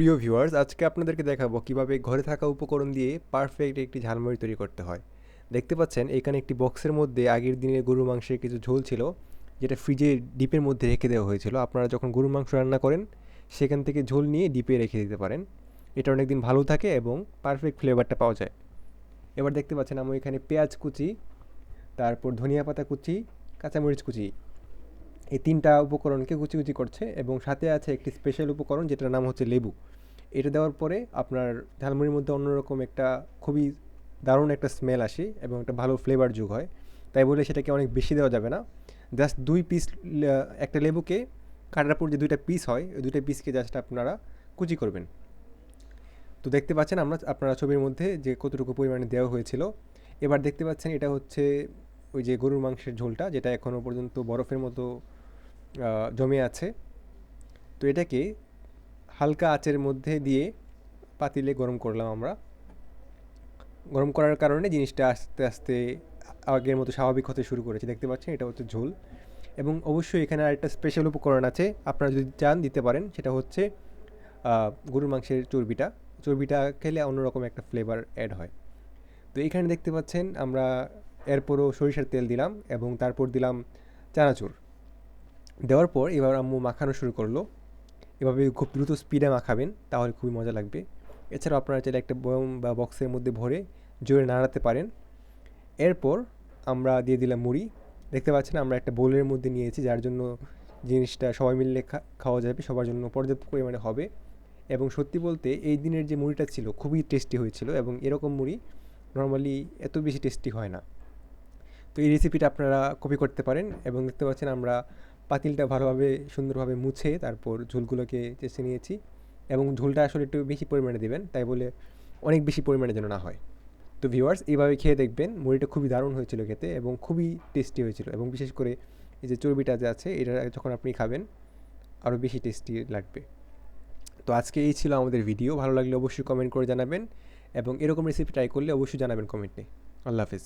প্রিয় ভিউয়ার্স আজকে আপনাদেরকে দেখাবো কীভাবে ঘরে থাকা উপকরণ দিয়ে পারফেক্ট একটি ঝালমুড়ি তৈরি করতে হয়। দেখতে পাচ্ছেন, এখানে একটি বক্সের মধ্যে আগের দিনের গরু মাংসের কিছু ঝোল ছিল, যেটা ফ্রিজে ডিপের মধ্যে রেখে দেওয়া হয়েছিল। আপনারা যখন গরুর মাংস রান্না করেন, সেখান থেকে ঝোল নিয়ে ডিপে রেখে দিতে পারেন। এটা অনেক দিন ভালো থাকে এবং পারফেক্ট ফ্লেভারটা পাওয়া যায়। এবার দেখতে পাচ্ছেন, আমি এখানে পেঁয়াজ কুচি, তারপর ধনিয়া পাতা কুচি, কাঁচামরিচ কুচি। এই তিনটা উপকরণকে কুচি কুচি করছে এবং সাথে আছে একটি স্পেশাল উপকরণ যেটার নাম হচ্ছে লেবু। এটা দেওয়ার পরে আপনার ঝালমুড়ির মধ্যে অন্যরকম একটা খুবই দারুণ একটা স্মেল আসে এবং একটা ভালো ফ্লেভার যোগ হয়। তাই বলে সেটাকে অনেক বেশি দেওয়া যাবে না। জাস্ট দুই পিস একটা লেবুকে কাটার পর যে দুইটা পিস হয়, ওই দুইটা পিসকে জাস্ট আপনারা কুচি করবেন। তো দেখতে পাচ্ছেন আমরা, আপনারা ছবির মধ্যে যে কতটুকু পরিমাণে দেওয়া হয়েছিল, এবার দেখতে পাচ্ছেন এটা হচ্ছে ওই যে গরুর মাংসের ঝোলটা, যেটা এখনও পর্যন্ত বরফের মতো জমে আছে। তো এটাকে হালকা আঁচের মধ্যে দিয়ে পাতিলে গরম করলাম আমরা। গরম করার কারণে জিনিসটা আস্তে আস্তে আগের মতো স্বাভাবিক হতে শুরু করেছে। দেখতে পাচ্ছেন, এটা হচ্ছে ঝোল। এবং অবশ্যই এখানে আরেকটা স্পেশাল উপকরণ আছে। আপনারা যদি চান দিতে পারেন, সেটা হচ্ছে গরুর মাংসের চর্বিটা। চর্বিটা খেলে অন্যরকম একটা ফ্লেভার অ্যাড হয়। তো এখানে দেখতে পাচ্ছেন, আমরা এরপরও সরিষার তেল দিলাম এবং তারপর দিলাম চানাচুর। দেওয়ার পর এবার আম্মু মাখানো শুরু করল। এভাবে খুব দ্রুত স্পিডে মাখাবেন, তাহলে খুবই মজা লাগবে। এছাড়াও আপনারা চাইলে একটা বয়ম বা বক্সের মধ্যে ভরে জোরে নাড়াতে পারেন। এরপর আমরা দিয়ে দিলাম মুড়ি। দেখতে পাচ্ছেন আমরা একটা বোলের মধ্যে নিয়েছি, যার জন্য জিনিসটা সবাই মিললে খাওয়া যাবে, সবার জন্য পর্যাপ্ত পরিমাণে হবে। এবং সত্যি বলতে এই দিনের যে মুড়িটা ছিল খুবই টেস্টি হয়েছিল এবং এরকম মুড়ি নর্মালি এত বেশি টেস্টি হয় না। তো এই রেসিপিটা আপনারা কপি করতে পারেন এবং দেখতে পাচ্ছেন আমরা পাতিলটা ভালোভাবে সুন্দরভাবে মুছে তারপর ঝোলগুলোকে চেষে নিয়েছি এবং ঝোলটা আসলে একটু বেশি পরিমাণে দেবেন, তাই বলে অনেক বেশি পরিমাণে যেন না হয়। তো ভিউয়ার্স এইভাবে খেয়ে দেখবেন, মুড়িটা খুবই দারুণ হয়েছিল খেতে এবং খুবই টেস্টি হয়েছিল এবং বিশেষ করে এই যে চর্বিটা যে আছে, এটা যখন আপনি খাবেন, আরও বেশি টেস্টি লাগবে। তো আজকে এই ছিল আমাদের ভিডিও ভালো লাগলে অবশ্যই কমেন্ট করে জানাবেন এবং এরকম রেসিপি ট্রাই করলে অবশ্যই জানাবেন কমেন্টে আল্লাহ হাফিজ।